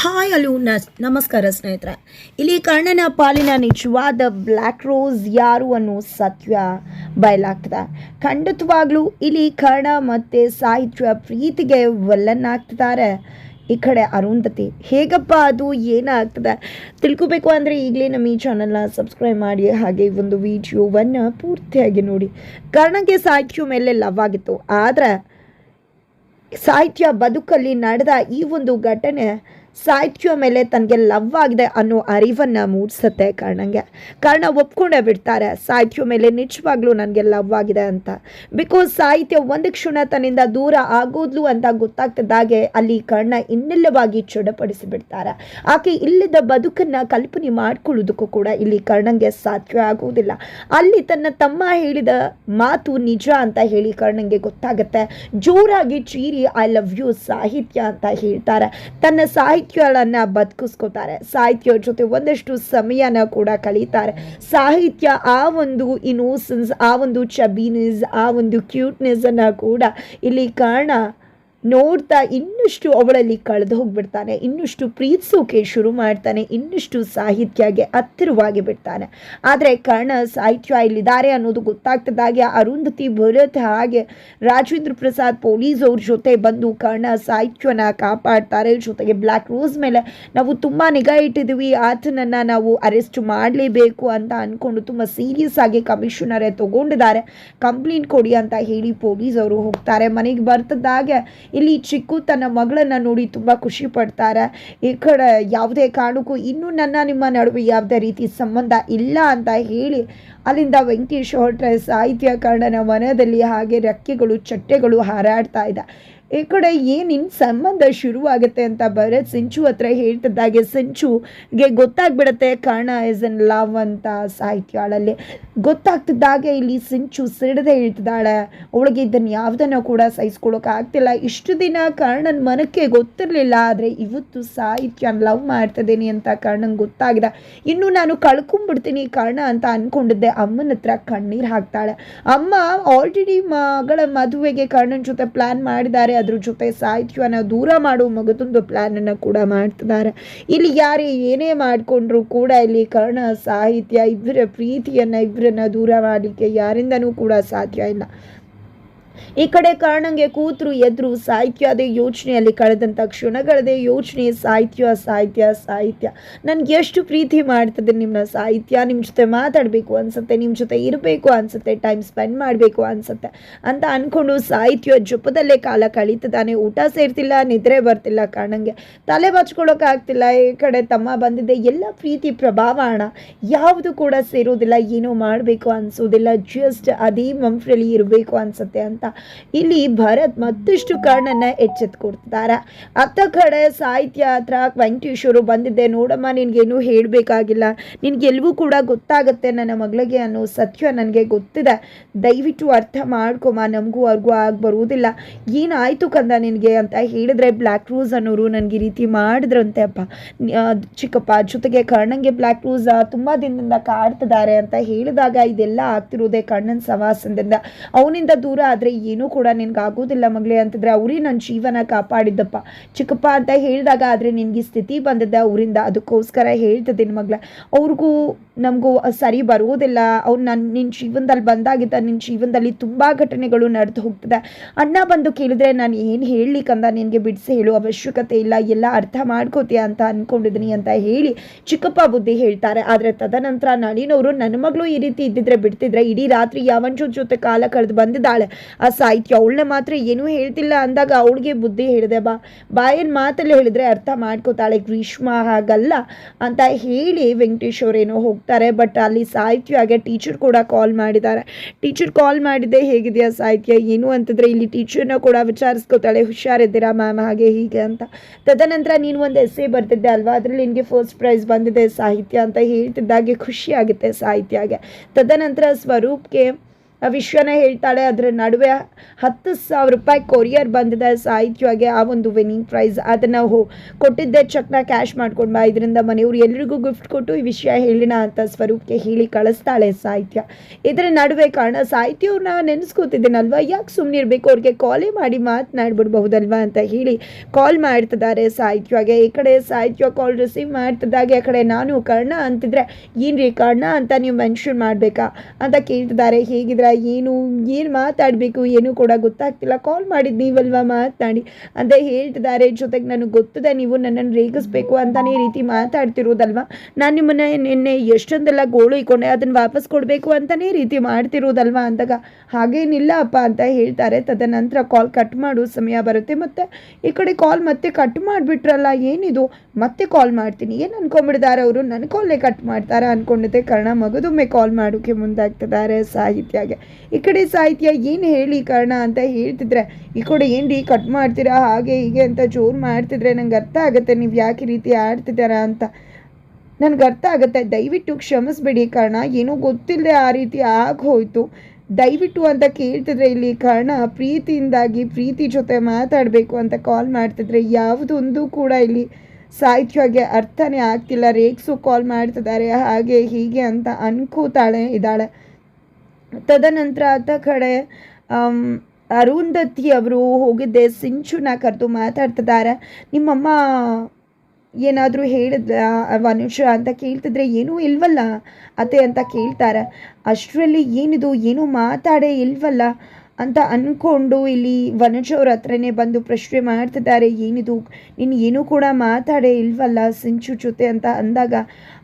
Hi hello ನಮಸ್ಕಾರ ಸ್ನೇಹಿತರೆ. ಇಲ್ಲಿ ಕರ್ಣನ ಪಾಲಿನ ನಿಜವಾದ ಬ್ಲ್ಯಾಕ್ ರೋಸ್ ಯಾರು ಅನ್ನೋ ಸತ್ಯ ಬಯಲಾಗ್ತದೆ. ಖಂಡಿತವಾಗ್ಲೂ ಇಲ್ಲಿ ಕರ್ಣ ಮತ್ತು ಸಾಹಿತ್ಯ ಪ್ರೀತಿಗೆ ಒಲ್ಲನ್ನಾಗ್ತಿದ್ದಾರೆ ಈ ಕಡೆ ಅರುಂಧತಿ, ಹೇಗಪ್ಪ ಅದು, ಏನಾಗ್ತದೆ? ತಿಳ್ಕೊಬೇಕು ಅಂದರೆ ಈಗಲೇ ನಮ್ಮ ಈ ಚಾನಲ್ನ ಸಬ್ಸ್ಕ್ರೈಬ್ ಮಾಡಿ, ಹಾಗೆ ಒಂದು ವಿಡಿಯೋವನ್ನು ಪೂರ್ತಿಯಾಗಿ ನೋಡಿ. ಕರ್ಣಗೆ ಸಾಹಿತ್ಯ ಮೇಲೆ ಲವ್ ಆಗಿತ್ತು. ಆದರೆ ಸಾಹಿತ್ಯ ಬದುಕಲ್ಲಿ ನಡೆದ ಈ ಒಂದು ಘಟನೆ ಸಾಹಿತ್ಯ ಮೇಲೆ ತನಗೆ ಲವ್ ಆಗಿದೆ ಅನ್ನೋ ಅರಿವನ್ನು ಮೂಡಿಸುತ್ತೆ ಕರ್ಣಂಗೆ. ಕರ್ಣ ಒಪ್ಕೊಂಡೇ ಬಿಡ್ತಾರೆ, ಸಾಹಿತ್ಯ ಮೇಲೆ ನಿಜವಾಗ್ಲೂ ನನಗೆ ಲವ್ ಆಗಿದೆ ಅಂತ. ಬಿಕಾಸ್ ಸಾಹಿತ್ಯ ಒಂದು ಕ್ಷಣ ತನ್ನಿಂದ ದೂರ ಆಗೋದ್ಲು ಅಂತ ಗೊತ್ತಾಗ್ತಿದ್ದಾಗೆ ಅಲ್ಲಿ ಕರ್ಣ ಇನ್ನಿಲ್ಲವಾಗಿ ಚಡಪಡಿಸಿಬಿಡ್ತಾರೆ. ಆಕೆ ಇಲ್ಲದ ಬದುಕನ್ನು ಕಲ್ಪನೆ ಮಾಡ್ಕೊಳ್ಳೋದಕ್ಕೂ ಕೂಡ ಇಲ್ಲಿ ಕರ್ಣಂಗೆ ಸಾಧ್ಯ ಆಗುವುದಿಲ್ಲ. ಅಲ್ಲಿ ತನ್ನ ತಮ್ಮ ಹೇಳಿದ ಮಾತು ನಿಜ ಅಂತ ಹೇಳಿ ಕರ್ಣಂಗೆ ಗೊತ್ತಾಗುತ್ತೆ. ಜೋರಾಗಿ ಚೀರಿ ಐ ಲವ್ ಯು ಸಾಹಿತ್ಯ ಅಂತ ಹೇಳ್ತಾರೆ. ತನ್ನ ಸಾಹಿತ್ಯಗಳನ್ನು ಬದುಕಿಸ್ಕೋತಾರೆ. ಸಾಹಿತ್ಯ ಜೊತೆ ಒಂದಷ್ಟು ಸಮಯನ ಕೂಡ ಕಳೀತಾರೆ. ಸಾಹಿತ್ಯ ಆ ಒಂದು ಇನೋಸೆನ್ಸ್ ಆ ಒಂದು ಚಬಿನೆಸ್ ಆ ಒಂದು ಕ್ಯೂಟ್ನೆಸ್ ಅನ್ನ ಕೂಡ ಇಲ್ಲಿ ಕಾರಣ ನೋಡ್ತಾ ಇನ್ನಷ್ಟು ಅವಳಲ್ಲಿ ಕಳೆದು ಹೋಗ್ಬಿಡ್ತಾನೆ. ಇನ್ನಷ್ಟು ಪ್ರೀತಿಸೋಕೆ ಶುರು ಮಾಡ್ತಾನೆ. ಇನ್ನಷ್ಟು ಸಾಹಿತ್ಯಗೆ ಹತ್ತಿರವಾಗಿ ಬಿಡ್ತಾನೆ. ಆದರೆ ಕರ್ಣ ಸಾಹಿತ್ಯ ಇಲ್ಲಿದ್ದಾರೆ ಅನ್ನೋದು ಗೊತ್ತಾಗ್ತದಾಗೆ ಅರುಂಧತಿ ಭರತ್ ಹಾಗೆ ರಾಜೇಂದ್ರ ಪ್ರಸಾದ್ ಪೊಲೀಸ್ ಅವ್ರ ಜೊತೆ ಬಂದು ಕರ್ಣ ಸಾಹಿತ್ಯನ ಕಾಪಾಡ್ತಾರೆ. ಜೊತೆಗೆ ಬ್ಲ್ಯಾಕ್ ರೋಸ್ ಮೇಲೆ ನಾವು ತುಂಬ ನಿಗಾ ಇಟ್ಟಿದ್ದೀವಿ. ಆತನನ್ನು ನಾವು ಅರೆಸ್ಟ್ ಮಾಡಲೇಬೇಕು ಅಂತ ಅಂದ್ಕೊಂಡು ತುಂಬ ಸೀರಿಯಸ್ ಆಗಿ ಕಮಿಷನರೇ ತಗೊಂಡಿದ್ದಾರೆ. ಕಂಪ್ಲೇಂಟ್ ಕೊಡಿ ಅಂತ ಹೇಳಿ ಪೊಲೀಸ್ ಅವರು ಹೋಗ್ತಾರೆ. ಮನೆಗೆ ಬರ್ತದಾಗೆ ಇಲ್ಲಿ ಚಿಕ್ಕು ತನ್ನ ಮಗಳನ್ನು ನೋಡಿ ತುಂಬ ಖುಷಿ ಪಡ್ತಾರೆ. ಈ ಕಡೆ ಯಾವುದೇ ಕಾರಣಕ್ಕೂ ಇನ್ನೂ ನನ್ನ ನಿಮ್ಮ ನಡುವೆ ಯಾವುದೇ ರೀತಿ ಸಂಬಂಧ ಇಲ್ಲ ಅಂತ ಹೇಳಿ ಅಲ್ಲಿಂದ ವೆಂಕಟೇಶ್ ಹೊರಟ್ರೆ ಸಾಹಿತ್ಯ ಕರ್ಣನ ವನದಲ್ಲಿ ಹಾಗೆ ರೆಕ್ಕೆಗಳು, ಚಟ್ಟೆಗಳು ಹಾರಾಡ್ತಾ ಇದೆ ಈ ಕಡೆ ಏನಿನ್ ಸಂಬಂಧ ಶುರುವಾಗುತ್ತೆ ಅಂತ ಭರತ್ ಸಿಂಚು ಹತ್ರ ಹೇಳ್ತಿದ್ದಾಗೆ, ಸಿಂಚುಗೆ ಗೊತ್ತಾಗ್ಬಿಡುತ್ತೆ ಕರ್ಣ ಇಸ್ ಇನ್ ಲವ್ ಅಂತ ಸಾಹಿತ್ಯಗಳಲ್ಲಿ ಗೊತ್ತಾಗ್ತಿದ್ದಾಗೆ ಇಲ್ಲಿ ಸಿಂಚು ಸಿಡದೆ ಹೇಳ್ತಿದ್ದಾಳೆ, ಅವಳಿಗೆ ಇದನ್ನು ಯಾವುದನ್ನು ಕೂಡ ಸಹಿಸ್ಕೊಳಕ್ ಆಗ್ತಿಲ್ಲ. ಇಷ್ಟು ದಿನ ಕರ್ಣನ ಮನಕ್ಕೆ ಗೊತ್ತಿರಲಿಲ್ಲ, ಆದರೆ ಇವತ್ತು ಸಾಹಿತ್ಯ ಲವ್ ಮಾಡ್ತಿದ್ದೀನಿ ಅಂತ ಕರ್ಣಂಗೆ ಗೊತ್ತಾಗಿದೆ. ಇನ್ನು ನಾನು ಕಳ್ಕೊಂಡ್ಬಿಡ್ತೀನಿ ಕರ್ಣ ಅಂತ ಅನ್ಕೊಂಡಿದ್ದೆ. ಅಮ್ಮನ ಹತ್ರ ಕಣ್ಣೀರು ಹಾಕ್ತಾಳೆ. ಅಮ್ಮ ಆಲ್ರೆಡಿ ಮಗಳ ಮದುವೆಗೆ ಕರ್ಣನ ಜೊತೆ ಪ್ಲ್ಯಾನ್ ಮಾಡಿದ್ದಾರೆ. ಅದ್ರ ಜೊತೆ ಸಾಹಿತ್ಯವನ್ನು ದೂರ ಮಾಡುವ ಮಗದೊಂದು ಪ್ಲ್ಯಾನನ್ನು ಕೂಡ ಮಾಡ್ತಿದ್ದಾರೆ. ಇಲ್ಲಿ ಯಾರೇ ಏನೇ ಮಾಡಿಕೊಂಡ್ರು ಕೂಡ ಇಲ್ಲಿ ಕರ್ಣ, ಸಾಹಿತ್ಯ ಇಬ್ಬರ ಪ್ರೀತಿಯನ್ನು ಇಬ್ಬರನ್ನ ದೂರ ಮಾಡಲಿಕ್ಕೆ ಯಾರಿಂದನೂ ಕೂಡ ಸಾಧ್ಯ ಇಲ್ಲ. ಈ ಕಡೆ ಕಾರಣಂಗೆ ಕೂತರು, ಎದ್ರು ಸಾಹಿತ್ಯ, ಅದೇ ಯೋಚನೆಯಲ್ಲಿ ಕಳೆದಂಥ ಕ್ಷಣಗಳದೇ ಯೋಚನೆ, ಸಾಹಿತ್ಯ ಸಾಹಿತ್ಯ ಸಾಹಿತ್ಯ. ನನಗೆ ಎಷ್ಟು ಪ್ರೀತಿ ಮಾಡ್ತದೆ ನಿಮ್ಮನ್ನ ಸಾಹಿತ್ಯ ನಿಮ್ಮ ಜೊತೆ ಮಾತಾಡಬೇಕು ಅನ್ಸುತ್ತೆ ನಿಮ್ಮ ಜೊತೆ ಇರಬೇಕು ಅನ್ಸುತ್ತೆ ಟೈಮ್ ಸ್ಪೆಂಡ್ ಮಾಡಬೇಕು ಅನಿಸುತ್ತೆ ಅಂತ ಅಂದ್ಕೊಂಡು ಸಾಹಿತ್ಯ ಜೊಪದಲ್ಲೇ ಕಾಲ ಕಳೀತದಾನೆ, ಊಟ ಸೇರ್ತಿಲ್ಲ, ನಿದ್ರೆ ಬರ್ತಿಲ್ಲ ಕಾರಣಂಗೆ ತಲೆ ಬಚ್ಕೊಳ್ಳೋಕ್ಕಾಗ್ತಿಲ್ಲ ಈ ಕಡೆ ತಮ್ಮ ಬಂದಿದೆ ಎಲ್ಲ ಪ್ರೀತಿ ಪ್ರಭಾವ ಹಣ ಯಾವುದು ಕೂಡ ಸೇರೋದಿಲ್ಲ, ಏನೂ ಮಾಡಬೇಕು ಅನ್ಸೋದಿಲ್ಲ ಜಸ್ಟ್ ಅದೇ ಮಂಫ್ರಲ್ಲಿ ಇರಬೇಕು ಅನ್ಸುತ್ತೆ ಅಂತ. ಇಲ್ಲಿ ಭರತ್ ಮತ್ತಷ್ಟು ಕರ್ಣನ ಎಚ್ಚೆತ್ಕೊಡ್ತಿದ್ದಾರೆ ಅತ್ತ ಕಡೆ ಸಾಹಿತ್ಯ ಹತ್ರ ವೆಂಕಟೇಶ್ವರು ಬಂದಿದ್ದೆ, ನೋಡಮ್ಮ ನಿನ್ಗೇನು ಹೇಳಬೇಕಾಗಿಲ್ಲ. ನಿನಗೆಲ್ವೂ ಕೂಡ ಗೊತ್ತಾಗುತ್ತೆ ನನ್ನ ಮಗಳಿಗೆ ಅನ್ನೋ ಸತ್ಯ ನನಗೆ ಗೊತ್ತಿದೆ. ದಯವಿಟ್ಟು ಅರ್ಥ ಮಾಡ್ಕೊಮ್ಮ, ನಮಗೂ ಅವ್ರಿಗೂ ಆಗಿ ಬರುವುದಿಲ್ಲ. ಏನಾಯಿತು ಕಂದ ನಿನಗೆ ಅಂತ ಹೇಳಿದ್ರೆ ಬ್ಲ್ಯಾಕ್ ರೂಸ್ ಅನ್ನೋರು ನನಗೆ ಈ ರೀತಿ ಮಾಡಿದ್ರಂತೆ ಅಪ್ಪ. ಚಿಕ್ಕಪ್ಪ, ಜೊತೆಗೆ ಕರ್ಣಂಗೆ ಬ್ಲ್ಯಾಕ್ ರೂಸ್ ತುಂಬ ದಿನದಿಂದ ಕಾಡ್ತಿದ್ದಾರೆ ಅಂತ ಹೇಳಿದಾಗ ಇದೆಲ್ಲ ಆಗ್ತಿರೋದೆ ಕಣ್ಣನ ಸವಾಸದಿಂದ. ಅವನಿಂದ ದೂರ ಆದರೆ ಏನೂ ಕೂಡ ನಿನ್ಗೆ ಆಗೋದಿಲ್ಲ ಮಗಳೇ ಅಂತಂದರೆ ಅವರೇ ನನ್ನ ಜೀವನ ಕಾಪಾಡಿದ್ದಪ್ಪ. ಚಿಕ್ಕಪ್ಪ ಅಂತ ಹೇಳಿದಾಗ ಆದರೆ ನಿನ್ಗೆ ಸ್ಥಿತಿ ಬಂದಿದೆ ಅವರಿಂದ ಅದಕ್ಕೋಸ್ಕರ ಹೇಳ್ತಿದ್ದೀನಿ ಮಗಳ, ಅವ್ರಿಗೂ ನಮಗೂ ಸರಿ ಬರುವುದಿಲ್ಲ ಅವ್ರು ನನ್ನ ನಿನ್ನ ಜೀವನದಲ್ಲಿ ಬಂದಾಗಿದ್ದ ನಿನ್ನ ಜೀವನದಲ್ಲಿ ತುಂಬ ಘಟನೆಗಳು ನಡೆದು ಹೋಗ್ತದೆ. ಅಣ್ಣ ಬಂದು ಕೇಳಿದ್ರೆ ನಾನು ಏನು ಹೇಳಲಿಕ್ಕಂದ ನಿನಗೆ ಬಿಡಿಸಿ ಹೇಳೋ, ಅವಶ್ಯಕತೆ ಇಲ್ಲ, ಎಲ್ಲ ಅರ್ಥ ಮಾಡ್ಕೋತೀಯ ಅಂತ ಅಂದ್ಕೊಂಡಿದ್ದೀನಿ ಅಂತ ಹೇಳಿ ಚಿಕ್ಕಪ್ಪ ಬುದ್ಧಿ ಹೇಳ್ತಾರೆ. ಆದರೆ ತದನಂತರ ನಳಿನವರು ನನ್ನ ಮಗಳು ಈ ರೀತಿ ಇದ್ದಿದ್ರೆ ಬಿಡ್ತಿದ್ರೆ ಇಡೀ ರಾತ್ರಿ ಯಾವನ್ ಜೊತೆ ಕಾಲ ಕಳೆದು ಬಂದಿದ್ದಾಳೆ. ಆ ಸಾಹಿತ್ಯ. ಅವಳನ್ನ ಮಾತ್ರ ಏನೂ ಹೇಳ್ತಿಲ್ಲ ಅಂದಾಗ ಅವಳಿಗೆ ಬುದ್ಧಿ ಹೇಳಿದೆ, ಬಾ, ಬಾಯನ್ ಮಾತಲ್ಲಿ ಹೇಳಿದ್ರೆ ಅರ್ಥ ಮಾಡ್ಕೋತಾಳೆ ಗ್ರೀಷ್ಮ ಹಾಗಲ್ಲ ಅಂತ ಹೇಳಿ ವೆಂಕಟೇಶ್ ಅವರೇನೋ ಹೋಗ್ತಾರೆ. ಬಟ್ ಅಲ್ಲಿ ಸಾಹಿತ್ಯ ಹಾಗೆ ಟೀಚರ್ ಕೂಡ ಕಾಲ್ ಮಾಡಿದ್ದಾರೆ. ಟೀಚರ್ ಕಾಲ್ ಮಾಡಿದ್ದೆ ಹೇಗಿದೆಯಾ ಸಾಹಿತ್ಯ? ಏನು ಅಂತಂದರೆ ಇಲ್ಲಿ ಟೀಚರ್ನ ಕೂಡ ವಿಚಾರಿಸ್ಕೋತಾಳೆ, ಹುಷಾರಿದ್ದೀರಾ ಮ್ಯಾಮ್? ಹಾಗೆ ಹೀಗೆ ಅಂತ. ತದನಂತರ ನೀನು ಒಂದು ಎಸ್ಸೆ ಬರ್ತಿದ್ದೆ ಅಲ್ವಾ? ಅದರಲ್ಲಿ ನಿನಗೆ ಫಸ್ಟ್ ಪ್ರೈಸ್ ಬಂದಿದೆ ಸಾಹಿತ್ಯ ಅಂತ ಹೇಳ್ತಿದ್ದಾಗೆ ಖುಷಿಯಾಗುತ್ತೆ ಸಾಹಿತ್ಯಗೆ. ತದನಂತರ ಸ್ವರೂಪ್ಗೆ ವಿಷಯನ ಹೇಳ್ತಾಳೆ, ಅದರ ನಡುವೆ ಹತ್ತು ಸಾವಿರ ರೂಪಾಯಿ ಕೊರಿಯರ್ ಬಂದಿದೆ ಸಾಹಿತ್ಯವಾಗಿ, ಆ ಒಂದು ವಿನ್ನಿಂಗ್ ಪ್ರೈಸ್ ಅದನ್ನು ಹೋ, ಕೊಟ್ಟಿದ್ದೆ ಚೆಕ್ನ ಕ್ಯಾಶ್ ಮಾಡ್ಕೊಂಡು ಬಾ, ಇದರಿಂದ ಮನೆಯವರು ಎಲ್ರಿಗೂ ಗಿಫ್ಟ್ ಕೊಟ್ಟು ಈ ವಿಷಯ ಹೇಳಿನ ಅಂತ ಸ್ವರೂಪಕ್ಕೆ ಹೇಳಿ ಕಳಿಸ್ತಾಳೆ ಸಾಹಿತ್ಯ. ಇದರ ನಡುವೆ ಕಾರಣ ಸಾಹಿತ್ಯವ್ರನ್ನ ನೆನೆಸ್ಕೋತಿದ್ದೀನಲ್ವ? ಯಾಕೆ ಸುಮ್ಮನೆ ಇರಬೇಕು? ಅವ್ರಿಗೆ ಕಾಲೇ ಮಾಡಿ ಮಾತನಾಡ್ಬಿಡ್ಬಹುದಲ್ವಾ ಅಂತ ಹೇಳಿ ಕಾಲ್ ಮಾಡ್ತಿದ್ದಾರೆ ಸಾಹಿತ್ಯವಾಗಿ. ಈ ಕಡೆ ಸಾಹಿತ್ಯ ಕಾಲ್ ರಿಸೀವ್ ಮಾಡ್ತಿದ್ದಾಗೆ, ಆ ಕಡೆ ನಾನು ಕರ್ಣ ಅಂತಿದ್ರೆ, ಏನ್ರಿ ಕರ್ಣ ಅಂತ ನೀವು ಮೆನ್ಷನ್ ಮಾಡಬೇಕಾ ಅಂತ ಕೇಳ್ತಿದ್ದಾರೆ. ಹೇಗಿದ್ರ ಏನು ಏನು ಮಾತಾಡಬೇಕು, ಏನು ಕೂಡ ಗೊತ್ತಾಗ್ತಿಲ್ಲ. ಕಾಲ್ ಮಾಡಿದ್ದು ನೀವಲ್ವಾ ಮಾತನಾಡಿ ಅಂತ ಹೇಳ್ತಿದ್ದಾರೆ, ಜೊತೆಗೆ ನನಗೆ ಗೊತ್ತದೆ, ನೀವು ನನ್ನನ್ನು ರೇಗಿಸ್ಬೇಕು ಅಂತಾನೇ ರೀತಿ ಮಾತಾಡ್ತಿರೋದಲ್ವಾ? ನಾನು ನಿಮ್ಮನ್ನು ನಿನ್ನೆ ಎಷ್ಟೊಂದೆಲ್ಲ ಗೋಳು ಇಕ್ಕೊಂಡೆ ಅದನ್ನು ವಾಪಸ್ ಕೊಡಬೇಕು ಅಂತಲೇ ರೀತಿ ಮಾಡ್ತಿರೋದಲ್ವಾ ಅಂದಾಗ? ಹಾಗೇನಿಲ್ಲ ಅಪ್ಪ ಅಂತ ಹೇಳ್ತಾರೆ. ತದನಂತರ ಕಾಲ್ ಕಟ್ ಮಾಡು ಸಮಯ ಬರುತ್ತೆ. ಮತ್ತು ಈ ಕಡೆ ಕಾಲ್ ಮತ್ತೆ ಕಟ್ ಮಾಡಿಬಿಟ್ರಲ್ಲ, ಏನಿದು? ಮತ್ತೆ ಕಾಲ್ ಮಾಡ್ತೀನಿ. ಏನು ಅನ್ಕೊಂಡ್ಬಿಡ್ತಾರೆ ಅವರು? ನನ್ನ ಕಾಲೇ ಕಟ್ ಮಾಡ್ತಾರೆ ಅಂದ್ಕೊಂಡಿದ್ದೆ ಕರ್ಣ ಮಗದೊಮ್ಮೆ ಕಾಲ್ ಮಾಡೋಕ್ಕೆ ಮುಂದಾಗ್ತಿದ್ದಾರೆ ಸಾಹಿತ್ಯಗೆ. ಈ ಕಡೆ ಸಾಹಿತ್ಯ ಏನು ಹೇಳಿ ಕಾರಣ ಅಂತ ಹೇಳ್ತಿದ್ರೆ, ಈ ಕಡೆ ಏನ್ರಿ ಕಟ್ ಮಾಡ್ತೀರಾ, ಹಾಗೆ ಹೀಗೆ ಅಂತ ಜೋರು ಮಾಡ್ತಿದ್ರೆ ನಂಗೆ ಅರ್ಥ ಆಗುತ್ತೆ, ನೀವು ಯಾಕೆ ರೀತಿ ಆಡ್ತಿದ್ದೀರಾ ಅಂತ. ನನಗೆ ಅರ್ಥ ಆಗುತ್ತೆ, ದಯವಿಟ್ಟು ಕ್ಷಮಿಸ್ಬೇಡಿ ಕಾರಣ, ಏನೂ ಗೊತ್ತಿಲ್ಲದೆ ಆ ರೀತಿ ಆಗೋಯ್ತು ದಯವಿಟ್ಟು ಅಂತ ಕೇಳ್ತಿದ್ರೆ ಇಲ್ಲಿ ಕಾರಣ ಪ್ರೀತಿಯಿಂದಾಗಿ ಪ್ರೀತಿ ಜೊತೆ ಮಾತಾಡಬೇಕು ಅಂತ ಕಾಲ್ ಮಾಡ್ತಿದ್ರೆ ಯಾವುದೊಂದು ಕೂಡ ಇಲ್ಲಿ ಸಾಹಿತ್ಯವಾಗಿ ಅರ್ಥನೇ ಆಗ್ತಿಲ್ಲ. ರೇಕ್ಸು ಕಾಲ್ ಮಾಡ್ತಿದ್ದಾರೆ, ಹಾಗೆ ಹೀಗೆ ಅಂತ ಅನ್ಕೋತಾಳೆ ಇದ್ದಾಳೆ. ತದನಂತರ ಆತ ಕಡೆ ಅರುಂಧತಿ ಅವರು ಹೋಗಿದ್ದೆ ಸಿಂಚುನ ಕರೆದು ಮಾತಾಡ್ತಿದ್ದಾರೆ. ನಿಮ್ಮಮ್ಮ ಏನಾದರೂ ಹೇಳಿದ ವನುಷ ಅಂತ ಕೇಳ್ತಿದ್ರೆ, ಏನೂ ಇಲ್ವಲ್ಲ ಅತ್ತೆ ಅಂತ ಕೇಳ್ತಾರೆ. ಅಷ್ಟರಲ್ಲಿ ಏನಿದು, ಏನೂ ಮಾತಾಡೇ ಇಲ್ವಲ್ಲ. ಅಂತ ಅಂದ್ಕೊಂಡು ಇಲ್ಲಿ ವನುಜ ಅವ್ರ ಹತ್ರನೇ ಬಂದು ಪ್ರಶ್ನೆ ಮಾಡ್ತಿದ್ದಾರೆ. ಏನಿದು? ನೀನು ಏನೂ ಕೂಡ ಮಾತಾಡೇ ಇಲ್ವಲ್ಲ ಸಿಂಚು ಜೊತೆ ಅಂತ ಅಂದಾಗ,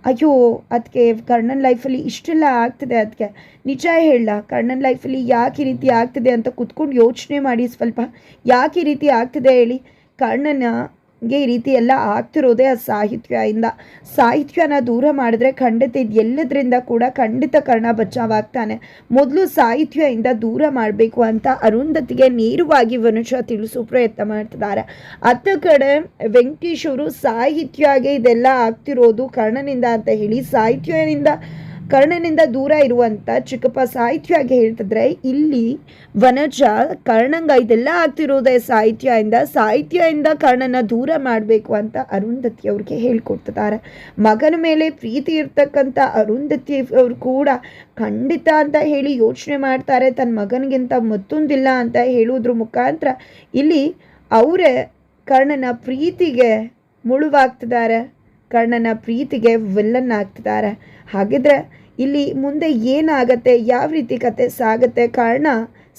ಅಯ್ಯೋ ಅದಕ್ಕೆ ಕರ್ಣನ್ ಲೈಫಲ್ಲಿ ಇಷ್ಟೆಲ್ಲ ಆಗ್ತಿದೆ ಅದಕ್ಕೆ ನಿಜ ಹೇಳ, ಕರ್ಣನ್ ಲೈಫಲ್ಲಿ ಯಾಕೆ ಈ ರೀತಿ ಆಗ್ತಿದೆ ಅಂತ ಕುತ್ಕೊಂಡು ಯೋಚನೆ ಮಾಡಿ ಸ್ವಲ್ಪ. ಯಾಕೆ ಈ ರೀತಿ ಆಗ್ತಿದೆ ಹೇಳಿ. ಕರ್ಣನಿಗೆ ಈ ರೀತಿ ಎಲ್ಲ ಆಗ್ತಿರೋದೇ ಆ ಸಾಹಿತ್ಯದಿಂದ, ಸಾಹಿತ್ಯನ ದೂರ ಮಾಡಿದ್ರೆ ಖಂಡಿತ ಇದು ಎಲ್ಲದರಿಂದ ಕೂಡ ಖಂಡಿತ ಕರ್ಣ ಬಚಾವಾಗ್ತಾನೆ. ಮೊದಲು ಸಾಹಿತ್ಯದಿಂದ ದೂರ ಮಾಡಬೇಕು ಅಂತ ಅರುಂಧತಿಗೆ ನೇರವಾಗಿ ಮನುಷ್ಯ ತಿಳಿಸೋ ಪ್ರಯತ್ನ ಮಾಡ್ತಿದ್ದಾರೆ. ಅತ್ತ ಕಡೆ ವೆಂಕಟೇಶ್ ಅವರು, ಸಾಹಿತ್ಯಗೆ ಇದೆಲ್ಲ ಆಗ್ತಿರೋದು ಕರ್ಣನಿಂದ ಅಂತ ಹೇಳಿ, ಸಾಹಿತ್ಯನಿಂದ ಕರ್ಣನಿಂದ ದೂರ ಇರುವಂಥ ಚಿಕ್ಕಪ್ಪ ಸಾಹಿತ್ಯವಾಗಿ ಹೇಳ್ತಿದ್ರೆ ಇಲ್ಲಿ ವನಜ ಕರ್ಣಂಗ ಇದೆಲ್ಲ ಆಗ್ತಿರೋದೇ ಸಾಹಿತ್ಯದಿಂದ ಸಾಹಿತ್ಯದಿಂದ ಕರ್ಣನ ದೂರ ಮಾಡಬೇಕು ಅಂತ ಅರುಂಧತಿ ಅವ್ರಿಗೆ ಹೇಳ್ಕೊಡ್ತಿದ್ದಾರೆ. ಮಗನ ಮೇಲೆ ಪ್ರೀತಿ ಇರ್ತಕ್ಕಂಥ ಅರುಂಧತಿ ಅವರು ಕೂಡ ಖಂಡಿತ ಅಂತ ಹೇಳಿ ಯೋಚನೆ ಮಾಡ್ತಾರೆ. ತನ್ನ ಮಗನಿಗಿಂತ ಮತ್ತೊಂದಿಲ್ಲ ಅಂತ ಹೇಳೋದ್ರ ಮುಖಾಂತರ ಇಲ್ಲಿ ಅವರೇ ಕರ್ಣನ ಪ್ರೀತಿಗೆ ಮುಳುವಾಗ್ತಿದ್ದಾರೆ. ಕರ್ಣನ ಪ್ರೀತಿಗೆ ವಿಲ್ಲನ್ ಆಗ್ತಿದ್ದಾರೆ ಹಾಗಿದ್ರೆ ಇಲ್ಲಿ ಮುಂದೆ ಏನಾಗತ್ತೆ, ಯಾವ ರೀತಿ ಕತೆ ಸಾಗತ್ತೆ, ಕರ್ಣ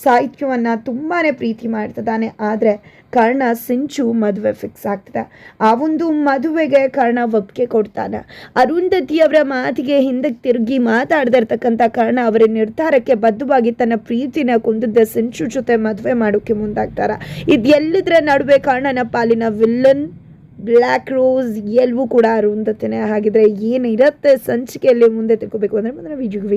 ಸಾಹಿತ್ಯವನ್ನು ತುಂಬಾ ಪ್ರೀತಿ ಮಾಡ್ತಿದ್ದಾನೆ. ಆದರೆ ಕರ್ಣ ಸಿಂಚು ಮದುವೆ ಫಿಕ್ಸ್ ಆಗ್ತದೆ. ಆ ಒಂದು ಮದುವೆಗೆ ಕರ್ಣ ಒಪ್ಪಿಗೆ ಕೊಡ್ತಾನೆ. ಅರುಂಧತಿಯವರ ಮಾತಿಗೆ ಹಿಂದಕ್ಕೆ ತಿರುಗಿ ಮಾತಾಡ್ದಿರ್ತಕ್ಕಂಥ ಕರ್ಣ ಅವರ ನಿರ್ಧಾರಕ್ಕೆ ಬದ್ಧವಾಗಿ ತನ್ನ ಪ್ರೀತಿನ ಕುಂದಿದ್ದ ಸಿಂಚು ಜೊತೆ ಮದುವೆ ಮಾಡೋಕ್ಕೆ ಮುಂದಾಗ್ತಾರೆ. ಇದೆಲ್ಲದರ ನಡುವೆ ಕರ್ಣನ ಪಾಲಿನ ವಿಲ್ಲನ್ ಬ್ಲ್ಯಾಕ್ ರೋಸ್ ಎಲ್ಲವೂ ಕೂಡ ಅರುಂಧತಿನೇ ಹಾಗಿದ್ರೆ ಏನಿರುತ್ತೆ ಸಂಚಿಕೆಯಲ್ಲಿ ಮುಂದೆ ತಿಳ್ಕೋಬೇಕು ಅಂದರೆ ಮುಂದಿನ ವಿಡಿಯೋಗೆ